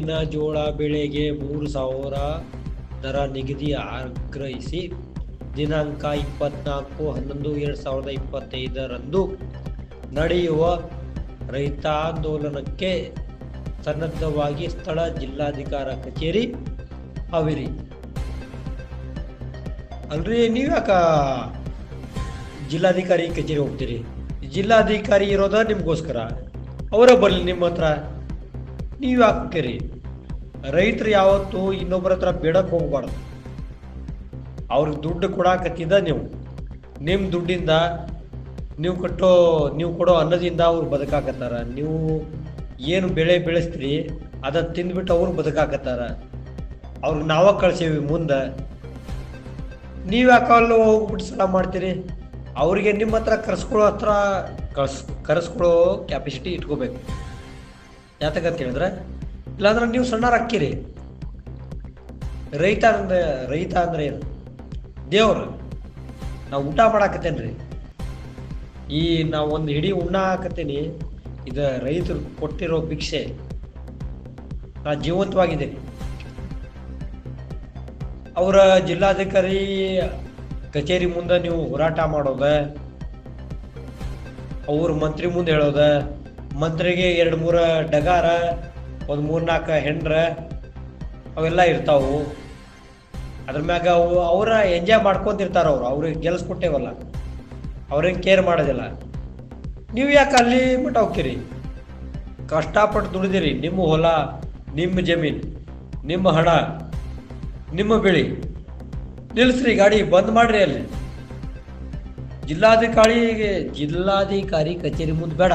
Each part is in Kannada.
ಜೋಳ ಬೆಳೆಗೆ ಮೂರು ಸಾವಿರ ದರ ನಿಗದಿ ಆಗ್ರಹಿಸಿ ದಿನಾಂಕ ಇಪ್ಪತ್ನಾಲ್ಕು ಹನ್ನೊಂದು ಎರಡು ಸಾವಿರದ ಇಪ್ಪತ್ತೈದರಂದು ನಡೆಯುವ ರೈತಾಂದೋಲನಕ್ಕೆ ಸನ್ನದ್ಧವಾಗಿ ಸ್ಥಳ ಜಿಲ್ಲಾಧಿಕಾರ ಕಚೇರಿ ಹಾವೇರಿ. ಅಲ್ರಿ, ನೀವು ಯಾಕ ಜಿಲ್ಲಾಧಿಕಾರಿ ಕಚೇರಿ ಹೋಗ್ತೀರಿ? ಜಿಲ್ಲಾಧಿಕಾರಿ ಇರೋದ ನಿಮಗೋಸ್ಕರ? ಅವರೇ ಬರಲಿ ನಿಮ್ಮ ಹತ್ರ. ನೀವು ಯಾಕೆ ಹೋಗ್ತೀರಿ ರೈತರು ಯಾವತ್ತು ಇನ್ನೊಬ್ಬರ ಹತ್ರ ಬೇಡಕ್ಕೆ ಹೋಗ್ಬಾರ್ದು. ಅವ್ರಿಗೆ ದುಡ್ಡು ಕೊಡಾಕತ್ತಿದ್ದ ನೀವು. ನಿಮ್ಮ ದುಡ್ಡಿಂದ ನೀವು ಕಟ್ಟೋ, ನೀವು ಕೊಡೋ ಅನ್ನದಿಂದ ಅವ್ರು ಬದುಕಾಕತ್ತಾರ. ನೀವು ಏನು ಬೆಳೆ ಬೆಳೆಸ್ತೀರಿ, ಅದನ್ನ ತಿಂದ್ಬಿಟ್ಟು ಅವ್ರು ಬದುಕಾಕತ್ತಾರ. ಅವ್ರಿಗೆ ನಾವ ಕಳ್ಸೇವಿ ಮುಂದೆ. ನೀವು ಯಾಕೆ ಅಲ್ಲಿ ಹೋಗ್ಬಿಟ್ಟು ಸಲ ಮಾಡ್ತೀರಿ? ಅವರಿಗೆ ನಿಮ್ಮ ಹತ್ರ ಕರೆಸ್ಕೊಳ್ಳೋ ಹತ್ರ ಕಳ್ಸ್ ಕರೆಸ್ಕೊಳ್ಳೋ ಕ್ಯಾಪಾಸಿಟಿ ಇಟ್ಕೋಬೇಕು. ಯಾತಕ್ಕಂತ ಹೇಳಿದ್ರೆ ಇಲ್ಲಾಂದ್ರೆ ನೀವು ಸಣ್ಣರ ಅಕ್ಕಿರಿ. ರೈತ ಅಂದ್ರೆ ರೈತ ಅಂದ್ರೆ ಏನು? ದೇವ್ರು. ನಾವು ಊಟ ಮಾಡಾಕತ್ತೇನ್ರಿ. ಈ ನಾವು ಒಂದು ಹಿಡಿ ಉಣ್ಣ ಹಾಕತ್ತೀನಿ. ಇದು ರೈತರು ಕೊಟ್ಟಿರೋ ಭಿಕ್ಷೆ. ನಾ ಜೀವಂತವಾಗಿದ್ದೀನಿ ಅವರ ಜಿಲ್ಲಾಧಿಕಾರಿ ಕಚೇರಿ ಮುಂದೆ ನೀವು ಹೋರಾಟ ಮಾಡೋದ, ಅವ್ರ ಮಂತ್ರಿ ಮುಂದೆ ಹೇಳೋದ ಮಂತ್ರಿಗೆ ಎರಡು ಮೂರ ಡಗಾರ, ಒಂದು ಮೂರ್ನಾಲ್ಕು ಹೆಂಡ್ರ, ಅವೆಲ್ಲ ಇರ್ತಾವು. ಅದ್ರ ಮ್ಯಾಗ ಅವು ಅವರ ಎಂಜಾಯ್ ಮಾಡ್ಕೊಂತಿರ್ತಾರ ಅವ್ರು, ಅವ್ರಿಗೆ ಗೆಲ್ಸ್ಕೊಟ್ಟೇವಲ್ಲ. ಅವ್ರೇನು ಕೇರ್ ಮಾಡೋದಿಲ್ಲ. ನೀವು ಯಾಕೆ ಅಲ್ಲಿ ಮಟ್ಟ ಹೋಗ್ತೀರಿ? ಕಷ್ಟಪಟ್ಟು ದುಡಿದಿರಿ. ನಿಮ್ಮ ಹೊಲ, ನಿಮ್ಮ ಜಮೀನು, ನಿಮ್ಮ ಹಣ, ನಿಮ್ಮ ಬೆಳಿ. ನಿಲ್ಲಿಸ್ರಿ ಗಾಡಿ ಬಂದ್ ಮಾಡ್ರಿ ಅಲ್ಲಿ. ಜಿಲ್ಲಾಧಿಕಾರಿಗೆ, ಜಿಲ್ಲಾಧಿಕಾರಿ ಕಚೇರಿ ಮುಂದೆ ಬೇಡ.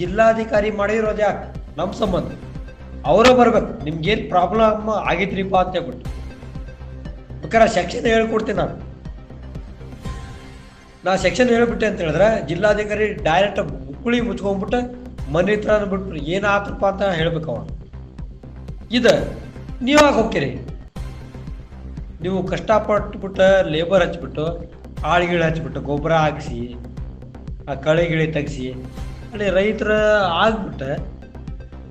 ಜಿಲ್ಲಾಧಿಕಾರಿ ಮಾಡಿರೋದು ಯಾಕೆ? ನಮ್ಮ ಸಂಬಂಧ. ಅವರೇ ಬರ್ಬೇಕು. ನಿಮ್ಗೇನು ಪ್ರಾಬ್ಲಮ್ ಆಗಿದ್ರಿಪ್ಪ ಅಂತ ಹೇಳ್ಬಿಟ್ಟು. ಬೇಕಾದ್ರೆ ಸೆಕ್ಷನ್ ಹೇಳ್ಕೊಡ್ತೀನಿ ನಾನು. ನಾ ಸೆಕ್ಷನ್ ಹೇಳ್ಬಿಟ್ಟೆ ಅಂತ ಹೇಳಿದ್ರೆ ಜಿಲ್ಲಾಧಿಕಾರಿ ಡೈರೆಕ್ಟ್ ಮುಕ್ಕುಳಿ ಮುಚ್ಕೊಂಡ್ಬಿಟ್ಟು ಮನೆ ಹತ್ರ ಏನು ಏನಾತಪ್ಪ ಅಂತ ಹೇಳ್ಬೇಕು ಅವನು ಇದು, ನೀವಾಗ ಹೋಗ್ತೀರಿ? ನೀವು ಕಷ್ಟಪಟ್ಬಿಟ್ಟು ಲೇಬರ್ ಹಚ್ಬಿಟ್ಟು, ಆಳುಗಳು ಹಚ್ಬಿಟ್ಟು, ಗೊಬ್ಬರ ಹಾಕಿಸಿ, ಆ ಕಳೆ ಗಿಳಿ ತೆಗಿಸಿ ಅಲ್ಲಿ ರೈತರ ಆಗ್ಬಿಟ್ಟ.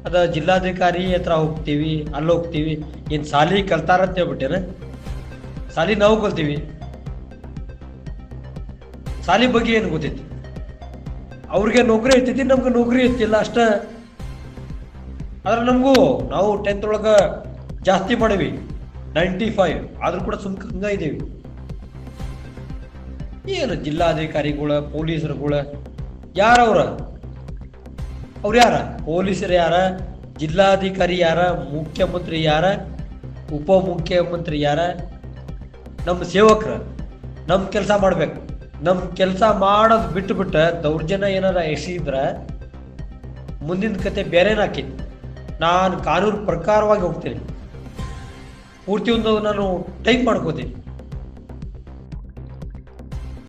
ಅದ ಜಿಲ್ಲಾಧಿಕಾರಿ ಹತ್ರ ಹೋಗ್ತೀವಿ ಅಲ್ಲಿ ಹೋಗ್ತೀವಿ. ಏನು ಸಾಲಿ ಕಲ್ತಾರಂತ ಹೇಳ್ಬಿಟ್ಟೇನ. ಸಾಲಿ ನಾವು ಕಲ್ತೀವಿ. ಸಾಲಿ ಬಗ್ಗೆ ಏನು ಗೊತ್ತೈತಿ? ಅವ್ರಿಗೆ ನೌಕರಿ ಐತೈತಿ, ನಮ್ಗೆ ನೌಕರಿ ಐತಿಲ್ಲ ಅಷ್ಟ. ಆದ್ರೆ ನಮಗೂ ನಾವು ಟೆಂತ್ ಒಳಗೆ ಜಾಸ್ತಿ ಮಾಡಿವಿ ನೈಂಟಿ ಫೈವ್ ಆದ್ರೂ ಕೂಡ ಸುಮ್ಕ ಹಂಗ ಇದ್ದೀವಿ ಏನು ಜಿಲ್ಲಾಧಿಕಾರಿಗಳ, ಪೊಲೀಸರುಗಳ, ಯಾರವ್ರ? ಅವ್ರು ಯಾರ? ಪೊಲೀಸರು ಯಾರ? ಜಿಲ್ಲಾಧಿಕಾರಿ ಯಾರ? ಮುಖ್ಯಮಂತ್ರಿ ಯಾರ? ಉಪಮುಖ್ಯಮಂತ್ರಿ ಯಾರ? ನಮ್ಮ ಸೇವಕರು. ನಮ್ಮ ಕೆಲಸ ಮಾಡಬೇಕು. ನಮ್ಮ ಕೆಲಸ ಮಾಡೋದು ಬಿಟ್ಟು ಬಿಟ್ಟ ದೌರ್ಜನ್ಯ ಏನಾರ ಎಸಗಿದ್ರ ಮುಂದಿನ ಕತೆ ಬೇರೆನಾಕಿ ನಾನು ಕಾನೂನು ಪ್ರಕಾರವಾಗಿ ಹೋಗ್ತೀನಿ. ಪೂರ್ತಿ ಒಂದು ನಾನು ಟೈಪ್ ಮಾಡ್ಕೋತೀನಿ.